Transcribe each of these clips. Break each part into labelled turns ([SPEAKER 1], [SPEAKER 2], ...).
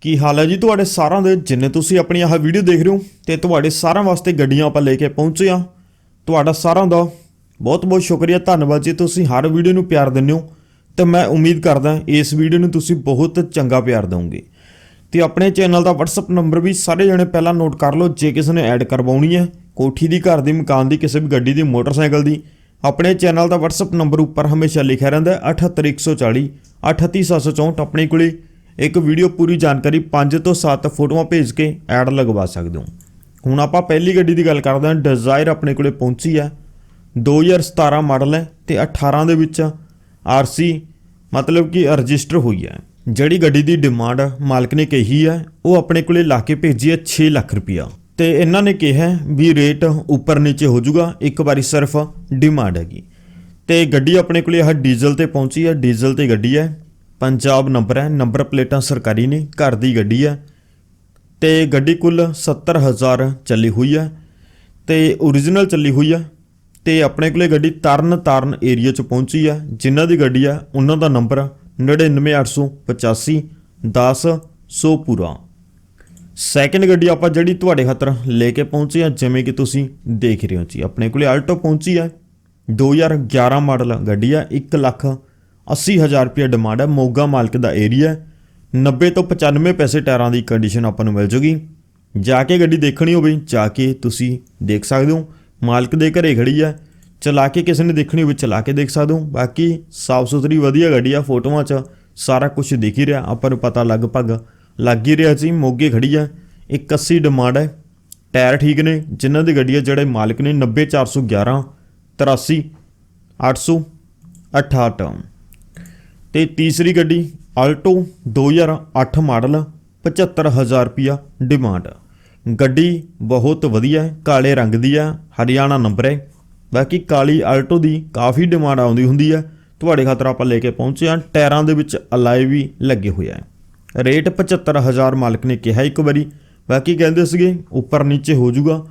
[SPEAKER 1] ਕੀ ਹਾਲ ਹੈ ਜੀ ਤੁਹਾਡੇ ਸਾਰਿਆਂ ਦੇ? ਜਿੰਨੇ ਤੁਸੀਂ ਆਪਣੀ ਆਹ ਵੀਡੀਓ ਦੇਖ ਰਹੇ ਹੋ ਤੇ ਤੁਹਾਡੇ ਸਾਰਿਆਂ ਵਾਸਤੇ ਗੱਡੀਆਂ ਆਪਾਂ ਲੈ ਕੇ ਪਹੁੰਚੇ ਆ ਤੁਹਾਡਾ ਸਾਰਿਆਂ ਦਾ ਬਹੁਤ ਬਹੁਤ ਸ਼ੁਕਰੀਆ। ਧੰਨਵਾਦ ਜੀ ਤੁਸੀਂ ਹਰ ਵੀਡੀਓ ਨੂੰ ਪਿਆਰ ਦਿੰਦੇ ਹੋ। ਤੇ ਮੈਂ ਉਮੀਦ ਕਰਦਾ ਇਸ ਵੀਡੀਓ ਨੂੰ ਤੁਸੀਂ ਬਹੁਤ ਚੰਗਾ ਪਿਆਰ ਦਿਓਗੇ। ਤੇ ਆਪਣੇ ਚੈਨਲ ਦਾ WhatsApp ਨੰਬਰ ਵੀ ਸਾਰੇ ਜਣੇ ਪਹਿਲਾਂ ਨੋਟ ਕਰ ਲਓ। ਜੇ ਕਿਸੇ ਨੇ ਐਡ ਕਰਵਾਉਣੀ ਹੈ, ਕੋਠੀ ਦੀ, ਘਰ ਦੀ, ਮਕਾਨ ਦੀ, ਕਿਸੇ ਵੀ ਗੱਡੀ ਦੀ, ਮੋਟਰਸਾਈਕਲ ਦੀ, ਆਪਣੇ ਚੈਨਲ ਦਾ WhatsApp ਨੰਬਰ ਉੱਪਰ ਹਮੇਸ਼ਾ ਲਿਖਿਆ ਰਹਿੰਦਾ ਹੈ। 78140 38764 ਆਪਣੇ ਕੋਲੇ ਇੱਕ ਵੀਡੀਓ ਪੂਰੀ ਜਾਣਕਾਰੀ 5 ਤੋਂ 7 ਫੋਟੋਆਂ ਭੇਜ ਕੇ ਐਡ ਲਗਵਾ ਸਕਦੇ ਹੋ। ਹੁਣ ਆਪਾਂ ਪਹਿਲੀ ਗੱਡੀ ਦੀ ਗੱਲ ਕਰਦੇ ਹਾਂ ਡਿਜ਼ਾਇਰ ਆਪਣੇ ਕੋਲੇ ਪਹੁੰਚੀ ਹੈ। 2017 ਮਾਡਲ ਹੈ ਤੇ 18 ਦੇ ਵਿੱਚ ਆਰਸੀ ਮਤਲਬ ਕਿ ਰਜਿਸਟਰ ਹੋਈ ਹੈ। ਜਿਹੜੀ ਗੱਡੀ ਦੀ ਡਿਮਾਂਡ ਮਾਲਕ ਨੇ ਕਹੀ ਹੈ, ਉਹ ਆਪਣੇ ਕੋਲੇ ਲਾ ਕੇ ਭੇਜੀ ਹੈ 6 ਲੱਖ ਰੁਪਇਆ। ਤੇ ਇਹਨਾਂ ਨੇ ਕਿਹਾ ਵੀ ਰੇਟ ਉੱਪਰ ਨੀਚੇ ਹੋ ਜਾਊਗਾ, ਇੱਕ ਵਾਰੀ ਸਿਰਫ ਡਿਮਾਂਡ ਹੈਗੀ। ਤੇ ਗੱਡੀ ਆਪਣੇ ਕੋਲੇ ਆਹ ਡੀਜ਼ਲ ਤੇ ਪਹੁੰਚੀ ਹੈ ਡੀਜ਼ਲ ਤੇ ਗੱਡੀ ਹੈ। ਪੰਜਾਬ ਨੰਬਰ ਹੈ, ਨੰਬਰ ਪਲੇਟਾਂ ਸਰਕਾਰੀ ਨੇ, ਘਰ ਦੀ ਗੱਡੀ ਹੈ। ਤੇ ਗੱਡੀ ਕੁੱਲ 70000 ਚੱਲੀ ਹੋਈ ਹੈ ਤੇ origignal ਚੱਲੀ ਹੋਈ ਹੈ ਤੇ ਆਪਣੇ ਕੋਲੇ ਗੱਡੀ ਤਰਨ ਤਾਰਨ ਏਰੀਆ ਚ ਪਹੁੰਚੀ ਹੈ। ਜਿਨ੍ਹਾਂ ਦੀ ਗੱਡੀ ਹੈ, ਉਹਨਾਂ ਦਾ ਨੰਬਰ 99885 10 ਪੂਰਾ। ਸੈਕਿੰਡ ਗੱਡੀ ਆਪਾਂ ਜਿਹੜੀ ਤੁਹਾਡੇ ਖਾਤਰ ਲੈ ਕੇ ਪਹੁੰਚੇ ਆ ਜਿਵੇਂ ਕਿ ਤੁਸੀਂ ਦੇਖ ਰਹੇ ਹੋ ਜੀ, ਆਪਣੇ ਕੋਲੇ ਆਲਟੋ ਪਹੁੰਚੀ ਹੈ। 2011 ਮਾਡਲ ਗੱਡੀ ਹੈ 1 ਲੱਖ 80 ਹਜ਼ਾਰ ਰੁਪਏ ਡਿਮਾਂਡ ਹੈ, ਮੋਗਾ ਮਾਲਕ ਦਾ ਏਰੀਆ 90 ਤੋਂ 95 ਪੈਸੇ ਟਾਇਰਾਂ ਦੀ ਕੰਡੀਸ਼ਨ ਆਪਾਂ ਨੂੰ ਮਿਲ ਜੂਗੀ। ਜਾ ਕੇ ਗੱਡੀ ਦੇਖਣੀ ਹੋਵੇ, ਜਾ ਕੇ ਤੁਸੀਂ ਦੇਖ ਸਕਦੇ ਹੋ। ਮਾਲਕ ਦੇ ਘਰੇ ਖੜੀ ਹੈ, ਚਲਾ ਕੇ ਕਿਸੇ ਨੇ ਦੇਖਣੀ ਹੋਵੇ, ਚਲਾ ਕੇ ਦੇਖ ਸਕਦੇ ਹੋ। ਬਾਕੀ ਸਾਫ਼ ਸੁਥਰੀ ਵਧੀਆ ਗੱਡੀ ਆ, ਫੋਟੋਆਂ 'ਚ ਸਾਰਾ ਕੁਝ ਦਿਖ ਹੀ ਰਿਹਾ। ਆਪਾਂ ਨੂੰ ਪਤਾ ਲਗਭਗ ਲੱਗ ਹੀ ਰਿਹਾ ਜੀ ਮੋਗੇ ਖੜੀ ਆ 81 ਡਿਮਾਂਡ ਹੈ। ਟਾਇਰ ਠੀਕ ਨੇ, ਜਿਨ੍ਹਾਂ ਦੀ ਗੱਡੀ ਆ, ਜਿਹੜੇ ਮਾਲਕ ਨੇ 90411 83 868 ਤੇ ਤੀਸਰੀ ਗੱਡੀ ਆਲਟੋ 2008 ਮਾਡਲ 75000 ਰੁਪਿਆ ਡਿਮਾਂਡ ਗੱਡੀ ਬਹੁਤ ਵਧੀਆ ਹੈ, ਕਾਲੇ ਰੰਗ ਦੀ ਆ ਹਰਿਆਣਾ ਨੰਬਰ ਹੈ। ਬਾਕੀ ਕਾਲੀ ਆਲਟੋ ਦੀ ਕਾਫੀ ਡਿਮਾਂਡ ਆਉਂਦੀ ਹੁੰਦੀ ਹੈ। ਤੁਹਾਡੇ ਖਾਤਰ ਆਪਾਂ ਲੈ ਕੇ ਪਹੁੰਚੇ ਹਾਂ, ਟਾਇਰਾਂ ਦੇ ਵਿੱਚ ਅਲਾਈ ਵੀ ਲੱਗੇ ਹੋਏ ਹੈ। ਰੇਟ 75000 ਮਾਲਕ ਨੇ ਕਿਹਾ ਇੱਕ ਵਾਰੀ। ਬਾਕੀ ਕਹਿੰਦੇ ਸੀਗੇ, ਉੱਪਰ ਨੀਚੇ ਹੋ ਜਾਊਗਾ।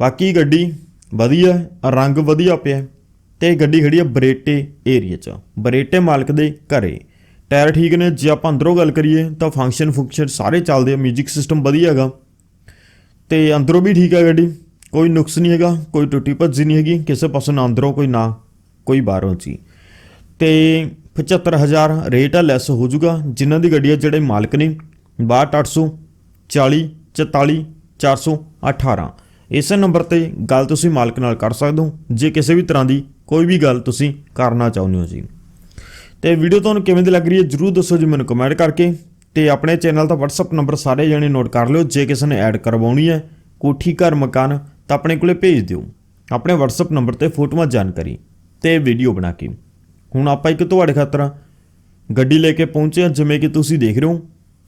[SPEAKER 1] ਬਾਕੀ ਗੱਡੀ ਵਧੀਆ ਰੰਗ ਵਧੀਆ ਪਿਆ ਹੈ ਤੇ ਗੱਡੀ ਖੜੀ ਆ ਬਰੇਟੇ ਏਰੀਆ 'ਚ। ਬਰੇਟੇ ਮਾਲਕ ਦੇ ਘਰੇ। ਟਾਇਰ ਠੀਕ ਨੇ, ਜੇ ਆਪਾਂ ਅੰਦਰੋਂ ਗੱਲ ਕਰੀਏ ਤਾਂ ਫੰਕਸ਼ਨ ਫੰਕਸ਼ਨ ਸਾਰੇ ਚੱਲਦੇ ਆ 뮤직 ਸਿਸਟਮ ਵਧੀਆ ਹੈਗਾ। ਤੇ ਅੰਦਰੋਂ ਵੀ ਠੀਕ ਹੈ ਗੱਡੀ। ਕੋਈ ਨੁਕਸ ਨਹੀਂ ਹੈਗਾ, ਕੋਈ ਟੁੱਟੀ ਭੱਜੀ ਨਹੀਂ ਹੈਗੀ, ਕਿਸੇ ਪਾਸੋਂ ਨਾ ਅੰਦਰੋਂ ਕੋਈ ਨਾ ਕੋਈ ਬਾਹਰੋਂ ਜੀ। ਤੇ 75000 ਰੇਟ ਆ ਲੈਸ ਹੋ ਜਾਊਗਾ। ਜਿਨ੍ਹਾਂ ਦੀ ਗੱਡੀ ਆ, ਜਿਹੜੇ ਮਾਲਕ ਨੇ 62840 44 418 ਇਸੇ ਨੰਬਰ ਤੇ ਗੱਲ ਤੁਸੀਂ ਮਾਲਕ ਨਾਲ ਕਰ ਸਕਦੇ ਹੋ। ਜੇ ਕਿਸੇ ਵੀ ਤਰ੍ਹਾਂ ਦੀ ਕੋਈ ਵੀ ਗੱਲ ਤੁਸੀਂ ਕਰਨਾ ਚਾਹੁੰਦੇ ਹੋ ਜੀ। ਤੇ ਵੀਡੀਓ ਤੁਹਾਨੂੰ ਕਿਵੇਂ ਦੀ ਲੱਗ ਰਹੀ ਹੈ ਜਰੂਰ ਦੱਸੋ ਜੀ ਮੈਨੂੰ ਕਮੈਂਟ ਕਰਕੇ। ਤੇ ਆਪਣੇ ਚੈਨਲ ਦਾ WhatsApp ਨੰਬਰ ਸਾਰੇ ਜਣੇ ਨੋਟ ਕਰ ਲਿਓ। ਜੇ ਕਿਸੇ ਨੇ ਐਡ ਕਰਵਾਉਣੀ ਹੈ ਕੋਠੀ, ਘਰ, ਮਕਾਨ ਤਾਂ ਆਪਣੇ ਕੋਲੇ ਭੇਜ ਦਿਓ। ਆਪਣੇ WhatsApp ਨੰਬਰ ਤੇ ਫੋਟੋਆਂ ਜਾਣਕਾਰੀ ਤੇ ਵੀਡੀਓ ਬਣਾ ਕੇ। ਹੁਣ ਆਪਾਂ ਇੱਕ ਤੁਹਾਡੇ ਖਾਤਰ ਗੱਡੀ ਲੈ ਕੇ ਪਹੁੰਚੇ ਹਾਂ, ਜਿਵੇਂ ਕਿ ਤੁਸੀਂ ਦੇਖ ਰਹੇ ਹੋ।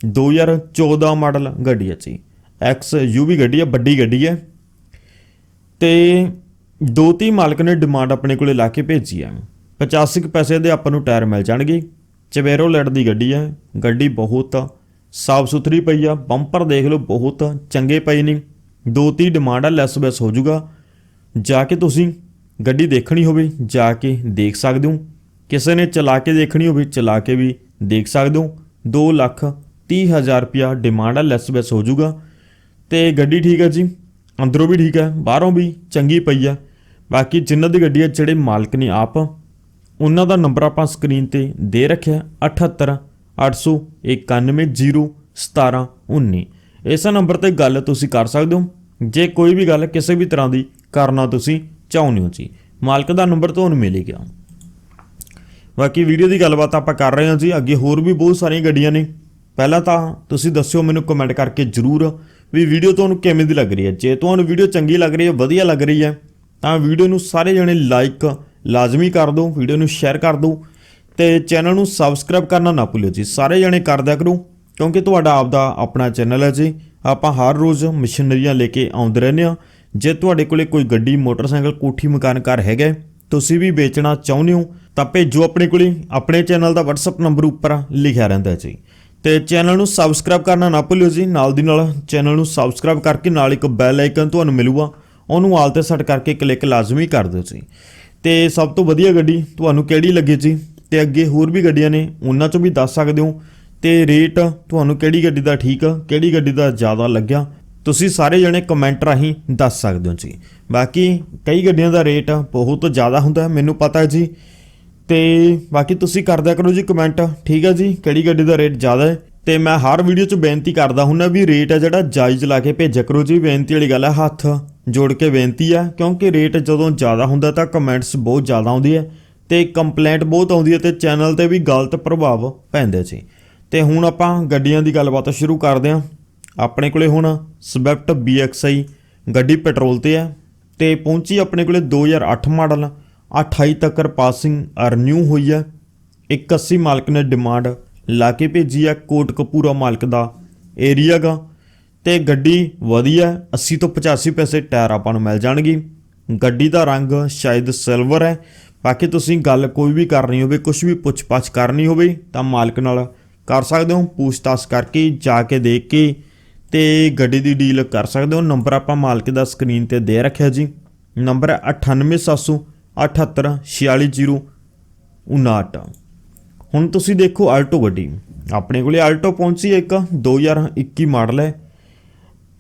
[SPEAKER 1] 2014 ਮਾਡਲ ਗੱਡੀ ਹੈ ਜੀ। ਐਕਸ ਯੂਵੀ ਗੱਡੀ ਹੈ, ਵੱਡੀ ਗੱਡੀ ਹੈ। ਤੇ ਦੋ ਤੀ ਮਾਲਕ ਨੇ ਡਿਮਾਂਡ ਆਪਣੇ ਕੋਲੇ ਲਾ ਕੇ ਭੇਜੀ ਹੈ 85 ਕੁ ਪੈਸੇ ਦੇ ਆਪਾਂ ਨੂੰ ਟਾਇਰ ਮਿਲ ਜਾਣਗੇ। ਚਵੇਰੋ ਲੈਟ ਦੀ ਗੱਡੀ ਹੈ ਗੱਡੀ ਬਹੁਤ ਸਾਫ਼ ਸੁਥਰੀ ਪਈ ਆ। ਬੰਪਰ ਦੇਖ ਲਓ, ਬਹੁਤ ਚੰਗੇ ਪਏ ਨੇ। ਦੋ ਤੀ ਡਿਮਾਂਡ ਆ ਲੈਸ ਬੈਸ ਹੋ ਜਾਊਗਾ। ਜਾ ਕੇ ਤੁਸੀਂ ਗੱਡੀ ਦੇਖਣੀ ਹੋਵੇ, ਜਾ ਕੇ ਦੇਖ ਸਕਦੇ ਹੋ। ਕਿਸੇ ਨੇ ਚਲਾ ਕੇ ਦੇਖਣੀ ਹੋਵੇ, ਚਲਾ ਕੇ ਵੀ ਦੇਖ ਸਕਦੇ ਹੋ। 2 ਲੱਖ 30 ਹਜ਼ਾਰ ਰੁਪਿਆ ਡਿਮਾਂਡ ਆ ਲੈਸ ਬੈਸ ਹੋ ਜਾਊਗਾ। ਤੇ ਗੱਡੀ ਠੀਕ ਆ ਜੀ? ਅੰਦਰੋਂ ਵੀ ਠੀਕ ਹੈ, ਬਾਹਰੋਂ ਵੀ ਚੰਗੀ ਪਈ ਆ ਬਾਕੀ ਜਿਨ੍ਹਾਂ ਦੀ ਗੱਡੀ ਹੈ, ਜਿਹੜੇ ਮਾਲਕ ਨੇ ਆਪ, ਉਹਨਾਂ ਦਾ ਨੰਬਰ ਆਪਾਂ ਸਕਰੀਨ ਤੇ ਦੇ ਰੱਖਿਆ 78 891 01719 ਇਸ ਨੰਬਰ ਤੇ ਗੱਲ ਤੁਸੀਂ ਕਰ ਸਕਦੇ ਹੋ। ਜੇ ਕੋਈ ਵੀ ਗੱਲ ਕਿਸੇ ਵੀ ਤਰ੍ਹਾਂ ਦੀ ਕਰਨਾ ਤੁਸੀਂ ਚਾਹੁੰਦੇ ਹੋ ਜੀ। ਮਾਲਕ ਦਾ ਨੰਬਰ ਤੁਹਾਨੂੰ ਮਿਲੇਗਾ ਬਾਕੀ ਵੀਡੀਓ ਦੀ ਗੱਲਬਾਤ ਆਪਾਂ ਕਰ ਰਹੇ ਹਾਂ ਜੀ। ਅੱਗੇ ਹੋਰ ਵੀ ਬਹੁਤ ਸਾਰੀਆਂ ਗੱਡੀਆਂ ਨੇ। ਪਹਿਲਾਂ ਤਾਂ ਤੁਸੀਂ ਦੱਸਿਓ, ਮੈਨੂੰ ਕਮੈਂਟ ਕਰਕੇ ਜਰੂਰ ਵੀ ਵੀਡੀਓ ਤੁਹਾਨੂੰ ਕਿਵੇਂ ਦੀ ਲੱਗ ਰਹੀ ਹੈ? ਜੇ ਤੁਹਾਨੂੰ ਵੀਡੀਓ ਚੰਗੀ ਲੱਗ ਰਹੀ ਹੈ, ਵਧੀਆ ਲੱਗ ਰਹੀ ਹੈ, ਤਾਂ ਵੀਡੀਓ ਨੂੰ ਸਾਰੇ ਜਣੇ ਲਾਈਕ ਲਾਜ਼ਮੀ ਕਰ ਦਿਓ, ਵੀਡੀਓ ਨੂੰ ਸ਼ੇਅਰ ਕਰ ਦਿਓ ਤੇ ਚੈਨਲ ਨੂੰ ਸਬਸਕ੍ਰਾਈਬ ਕਰਨਾ ਨਾ ਭੁੱਲਿਓ ਜੀ। ਸਾਰੇ ਜਣੇ ਕਰਦਿਆ ਕਰੋ, ਕਿਉਂਕਿ ਤੁਹਾਡਾ ਆਪਦਾ ਆਪਣਾ ਚੈਨਲ ਹੈ ਜੀ। ਆਪਾਂ ਹਰ ਰੋਜ਼ ਮਸ਼ੀਨਰੀਆਂ ਲੈ ਕੇ ਆਉਂਦੇ ਰਹਿੰਦੇ ਆ ਜੇ ਤੁਹਾਡੇ ਕੋਲੇ ਕੋਈ ਗੱਡੀ, ਮੋਟਰਸਾਈਕਲ, ਕੋਠੀ, ਮਕਾਨ, ਘਰ ਹੈਗਾ, ਤੁਸੀਂ ਵੀ ਵੇਚਣਾ ਚਾਹੁੰਦੇ ਹੋ, ਤਾਂ ਭੇਜੋ ਆਪਣੇ ਕੋਲੇ। ਆਪਣੇ ਚੈਨਲ ਦਾ WhatsApp ਨੰਬਰ ਉੱਪਰ ਲਿਖਿਆ ਰਹਿੰਦਾ ਹੈ ਜੀ। ਤੇ ਚੈਨਲ ਨੂੰ ਸਬਸਕ੍ਰਾਈਬ ਕਰਨਾ ਨਾ ਭੁੱਲਿਓ ਜੀ। ਨਾਲ ਦੀ ਨਾਲ ਚੈਨਲ ਨੂੰ ਸਬਸਕ੍ਰਾਈਬ ਕਰਕੇ ਨਾਲ ਇੱਕ ਬੈਲ ਆਈਕਨ ਤੁਹਾਨੂੰ ਮਿਲੂਗਾ। ਉਹਨੂੰ ਆਲ ਤੇ ਸੈੱਟ ਕਰਕੇ ਕਲਿੱਕ ਲਾਜ਼ਮੀ ਕਰ ਦਿਓ ਜੀ। ਤੇ ਸਭ ਤੋਂ ਵਧੀਆ ਗੱਡੀ ਤੁਹਾਨੂੰ ਕਿਹੜੀ ਲੱਗੀ ਜੀ? ਤੇ ਅੱਗੇ ਹੋਰ ਵੀ ਗੱਡੀਆਂ ਨੇ, ਉਹਨਾਂ ਚੋਂ ਵੀ ਦੱਸ ਸਕਦੇ ਹੋ। ਤੇ ਰੇਟ ਤੁਹਾਨੂੰ ਕਿਹੜੀ ਗੱਡੀ ਦਾ ਠੀਕ ਆ ਕਿਹੜੀ ਗੱਡੀ ਦਾ ਜ਼ਿਆਦਾ ਲੱਗਿਆ, ਤੁਸੀਂ ਸਾਰੇ ਜਣੇ ਕਮੈਂਟ ਰਾਹੀਂ ਦੱਸ ਸਕਦੇ ਹੋ ਜੀ। ਬਾਕੀ ਕਈ ਗੱਡੀਆਂ ਦਾ ਰੇਟ ਬਹੁਤ ਜ਼ਿਆਦਾ ਹੁੰਦਾ, ਮੈਨੂੰ ਪਤਾ ਹੈ ਜੀ। ਤੇ ਬਾਕੀ ਤੁਸੀਂ ਕਰਦਿਆ ਕਰੋ ਜੀ ਕਮੈਂਟ ਠੀਕ ਹੈ ਜੀ? ਕਿਹੜੀ ਗੱਡੀ ਦਾ ਰੇਟ ਜ਼ਿਆਦਾ ਹੈ? ਤੇ ਮੈਂ ਹਰ ਵੀਡੀਓ 'ਚ ਬੇਨਤੀ ਕਰਦਾ ਹੁੰਨਾ ਵੀ ਰੇਟ ਹੈ ਜਿਹੜਾ ਜਾਇਜ਼ ਲਾ ਕੇ ਭੇਜਿਆ ਕਰੋ ਜੀ। ਬੇਨਤੀ ਵਾਲੀ ਗੱਲ ਹੈ ਹੱਥ ਜੋੜ ਕੇ ਬੇਨਤੀ ਹੈ ਕਿਉਂਕਿ ਰੇਟ ਜਦੋਂ ਜ਼ਿਆਦਾ ਹੁੰਦਾ ਤਾਂ ਕਮੈਂਟਸ ਬਹੁਤ ਜ਼ਿਆਦਾ ਆਉਂਦੀ ਹੈ ਤੇ ਕੰਪਲੇਂਟ ਬਹੁਤ ਆਉਂਦੀ ਹੈ ਤੇ ਚੈਨਲ ਤੇ ਵੀ ਗਲਤ ਪ੍ਰਭਾਵ ਪੈਂਦੇ ਸੀ ਤੇ ਹੁਣ ਆਪਾਂ ਗੱਡੀਆਂ ਦੀ ਗੱਲਬਾਤ ਸ਼ੁਰੂ ਕਰਦੇ ਹਾਂ। ਆਪਣੇ ਕੋਲੇ ਹੁਣ ਸਵਿਫਟ BXI ਗੱਡੀ ਪੈਟਰੋਲ ਤੇ ਹੈ ਤੇ ਪਹੁੰਚੀ ਆਪਣੇ ਕੋਲੇ 2008 ਮਾਡਲ। 28 ਤੱਕ ਪਾਸਿੰਗ ਰਿਨਿਊ ਹੋਈ ਹੈ। 81 ਮਾਲਕ ਨੇ ਡਿਮਾਂਡ ਲਾ ਕੇ ਭੇਜੀ ਹੈ। ਕੋਟ ਕਪੂਰਾ ਮਾਲਕ ਦਾ ਏਰੀਆ ਗਾ ਤੇ ਗੱਡੀ ਵਧੀਆ ਹੈ, 80 ਤੋਂ 85 ਪੈਸੇ ਟਾਇਰ ਆਪਾਂ ਨੂੰ ਮਿਲ ਜਾਣਗੇ। ਗੱਡੀ ਦਾ ਰੰਗ ਸ਼ਾਇਦ ਸਿਲਵਰ ਹੈ। ਬਾਕੀ ਤੁਸੀਂ ਗੱਲ ਕੋਈ ਵੀ ਕਰਨੀ ਹੋਵੇ ਕੁਝ ਵੀ ਪੁੱਛ ਪਾਛ ਕਰਨੀ ਹੋਵੇ ਤਾਂ ਮਾਲਕ ਨਾਲ ਕਰ ਸਕਦੇ ਹੋ। ਪੁੱਛਤਾਛ ਕਰਕੇ ਜਾ ਕੇ ਦੇਖ ਕੇ ਤੇ ਗੱਡੀ ਦੀ ਡੀਲ ਕਰ ਸਕਦੇ ਹੋ। ਨੰਬਰ ਆਪਾਂ ਮਾਲਕ ਦਾ ਸਕਰੀਨ ਤੇ ਦੇ ਰੱਖਿਆ ਜੀ। ਨੰਬਰ ਹੈ 98700 78 4609 ਹੁਣ ਤੁਸੀਂ ਦੇਖੋ ਆਲਟੋ ਗੱਡੀ। ਆਪਣੇ ਕੋਲੇ ਆਲਟੋ ਪਹੁੰਚੀ ਹੈ ਇੱਕ 2021 ਮਾਡਲ ਹੈ।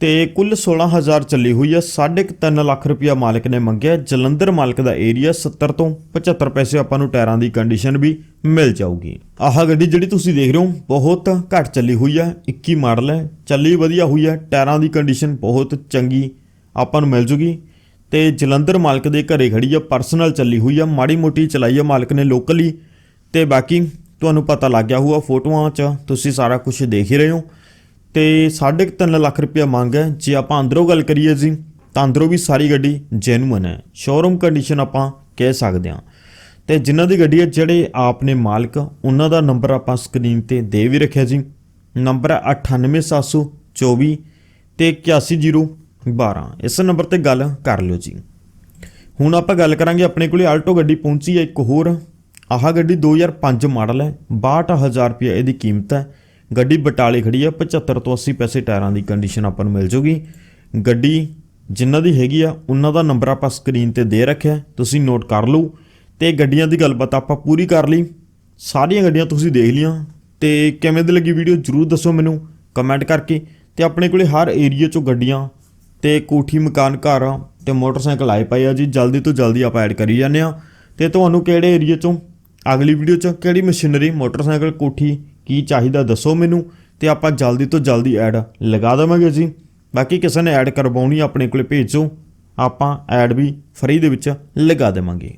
[SPEAKER 1] ਤੇ ਕੁੱਲ 16000 ਚੱਲੀ ਹੋਈ ਹੈ। 3.5 ਲੱਖ ਰੁਪਇਆ ਮਾਲਕ ਨੇ ਮੰਗਿਆ। ਜਲੰਧਰ ਮਾਲਕ ਦਾ ਏਰੀਆ 70 ਤੋਂ 75 ਪੈਸੇ ਆਪਾਂ ਨੂੰ ਟਾਇਰਾਂ ਦੀ ਕੰਡੀਸ਼ਨ ਵੀ ਮਿਲ ਜਾਊਗੀ। ਆਹ ਗੱਡੀ ਜਿਹੜੀ ਤੁਸੀਂ ਦੇਖ ਰਹੇ ਹੋ, ਬਹੁਤ ਘੱਟ ਚੱਲੀ ਹੋਈ ਹੈ। 21 ਮਾਡਲ ਹੈ। ਚੱਲੀ ਵਧੀਆ ਹੋਈ ਹੈ। ਟਾਇਰਾਂ ਦੀ ਕੰਡੀਸ਼ਨ ਬਹੁਤ ਚੰਗੀ ਆਪਾਂ ਨੂੰ ਮਿਲ ਜੂਗੀ। ਤੇ ਜਲੰਧਰ ਮਾਲਕ ਦੇ ਘਰੇ ਖੜੀ ਆ ਪਰਸਨਲ ਚੱਲੀ ਹੋਈ ਆ, ਮਾੜੀ ਮੋਟੀ ਚਲਾਈ ਆ, ਮਾਲਕ ਨੇ ਲੋਕਲੀ ਤੇ ਬਾਕੀ ਤੁਹਾਨੂੰ ਪਤਾ ਲੱਗ ਗਿਆ ਹੋਊਗਾ ਫੋਟੋਆਂ 'ਚ, ਤੁਸੀਂ ਸਾਰਾ ਕੁਝ ਦੇਖ ਹੀ ਰਹੇ ਹੋ। ਤੇ 3.5 ਲੱਖ ਰੁਪਇਆ ਮੰਗ ਹੈ। ਜੇ ਆਪਾਂ ਅੰਦਰੋਂ ਗੱਲ ਕਰੀਏ ਜੀ, ਤਾਂ ਅੰਦਰੋਂ ਵੀ ਸਾਰੀ ਗੱਡੀ ਜੈਨੂਅਨ ਹੈ। ਸ਼ੋਰੂਮ ਕੰਡੀਸ਼ਨ ਆਪਾਂ ਕਹਿ ਸਕਦੇ ਹਾਂ। ਤੇ ਜਿਨ੍ਹਾਂ ਦੀ ਗੱਡੀ ਹੈ, ਜਿਹੜੇ ਆਪ ਨੇ ਮਾਲਕ, ਉਹਨਾਂ ਦਾ ਨੰਬਰ ਆਪਾਂ ਸਕਰੀਨ ਤੇ ਦੇ ਵੀ ਰੱਖਿਆ ਜੀ। ਨੰਬਰ ਹੈ 98724 ਤੇ 81012 ਇਸ ਨੰਬਰ ਤੇ ਗੱਲ ਕਰ ਲਿਓ ਜੀ। ਹੁਣ ਆਪਾਂ ਗੱਲ ਕਰਾਂਗੇ ਆਪਣੇ ਕੋਲੇ ਆਲਟੋ ਗੱਡੀ ਪਹੁੰਚੀ ਹੈ ਇੱਕ ਹੋਰ। ਆਹ ਗੱਡੀ 2005 ਮਾਡਲ ਹੈ 62000 ਰੁਪਏ ਇਹਦੀ ਕੀਮਤ ਹੈ। ਗੱਡੀ ਬਟਾਲੇ ਖੜੀ ਹੈ 75 ਤੋਂ 80 ਪੈਸੇ ਟਾਇਰਾਂ ਦੀ ਕੰਡੀਸ਼ਨ ਆਪਾਂ ਨੂੰ ਮਿਲ ਜੂਗੀ। ਗੱਡੀ ਜਿਨ੍ਹਾਂ ਦੀ ਹੈਗੀ ਆ, ਉਹਨਾਂ ਦਾ ਨੰਬਰ ਆਪਾਂ ਸਕਰੀਨ ਤੇ ਦੇ ਰੱਖਿਆ ਤੁਸੀਂ ਨੋਟ ਕਰ ਲਓ। ਤੇ ਗੱਡੀਆਂ ਦੀ ਗੱਲਬਾਤ ਆਪਾਂ ਪੂਰੀ ਕਰ ਲਈ। ਸਾਰੀਆਂ ਗੱਡੀਆਂ ਤੁਸੀਂ ਦੇਖ ਲੀਆਂ ਤੇ ਕਿਵੇਂ ਦੀ ਲੱਗੀ ਵੀਡੀਓ ਜਰੂਰ ਦੱਸੋ ਮੈਨੂੰ ਕਮੈਂਟ ਕਰਕੇ। ਤੇ ਆਪਣੇ ਕੋਲੇ ਹਰ ਏਰੀਆ ਚੋਂ ਗੱਡੀਆਂ ਤੇ ਕੋਠੀ ਮਕਾਨ ਘਰ ਤੇ ਮੋਟਰਸਾਈਕਲ ਆਏ ਪਏ ਆ ਜੀ। ਜਲਦੀ ਤੋਂ ਜਲਦੀ ਆਪਾਂ ਐਡ ਕਰੀ ਜਾਂਦੇ ਆ। ਤੇ ਤੁਹਾਨੂੰ ਕਿਹੜੇ ਏਰੀਆ ਚੋਂ ਅਗਲੀ ਵੀਡੀਓ ਚ ਕਿਹੜੀ ਮਸ਼ੀਨਰੀ ਮੋਟਰਸਾਈਕਲ, ਕੋਠੀ ਕੀ ਚਾਹੀਦਾ ਦੱਸੋ ਮੈਨੂੰ। ਤੇ ਆਪਾਂ ਜਲਦੀ ਤੋਂ ਜਲਦੀ ਐਡ ਲਗਾ ਦੇਵਾਂਗੇ ਜੀ। ਬਾਕੀ ਕਿਸੇ ਨੇ ਐਡ ਕਰਵਾਉਣੀ ਆਪਣੇ ਕੋਲੇ ਭੇਜੋ। ਆਪਾਂ ਐਡ ਵੀ ਫ੍ਰੀ ਦੇ ਵਿੱਚ ਲਗਾ ਦੇਵਾਂਗੇ।